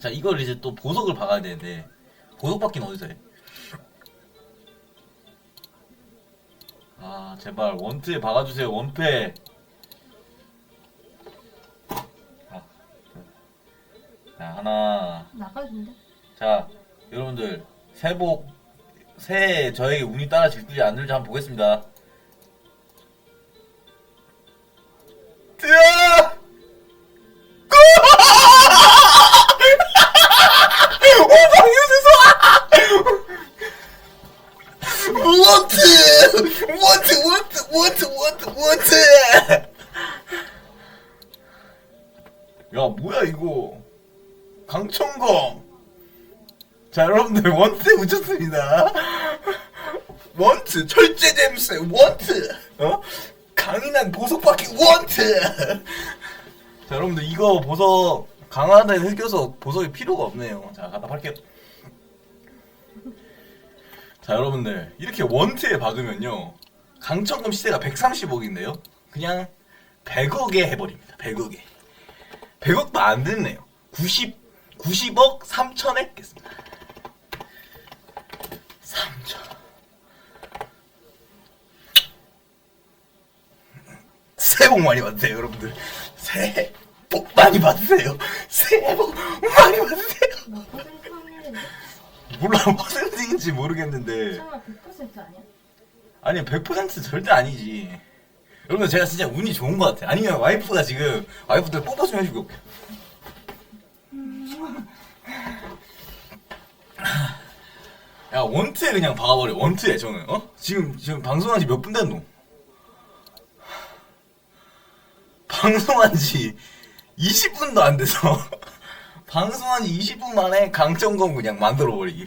자 이걸 이제 또 보석을 박아야 되는데 보석 받기는 어디서 해? 아 제발 원트에 박아주세요 원패 아, 자 하나 나가준대. 자 여러분들 새복 새해 저에게 운이 따라질지 안 들지 한번 보겠습니다 원트 원트 원트 원트 원트 원트 야 뭐야 이거? 강천검. 자 여러분들 원트에 묻혔습니다. 원트 철제 잼스 원트. 어? 강인한 보석받기 원트. 자 여러분들 이거 보석 강화에 흑여서 보석이 필요가 없네요. 자 갖다 팔게요 자 여러분들 이렇게 원트에 박으면요 강천금 시세가 130억인데요. 그냥 100억에 해버립니다. 100억에. 100억도 안 됐네요. 90 90억 3천에 겠습니다. 3천. 새해 복 많이 받으세요 여러분들. 새해 복 많이 받으세요. 새해 복 많이 받으세요. 확률인데? 몰라 퍼 센트인지 모르겠는데 설마 100% 아니야? 아니 100% 절대 아니지 여러분들 제가 진짜 운이 좋은 것 같아 아니면 와이프가 지금 와이프들 뽀뽀 좀 해주고. 야 원트에 그냥 박아버려 원트에 저는 어? 지금 지금 방송한 지 몇 분 됐노? 방송한 지 20분도 안 돼서 방송한 지 20분 만에 강점검 그냥 만들어 버리기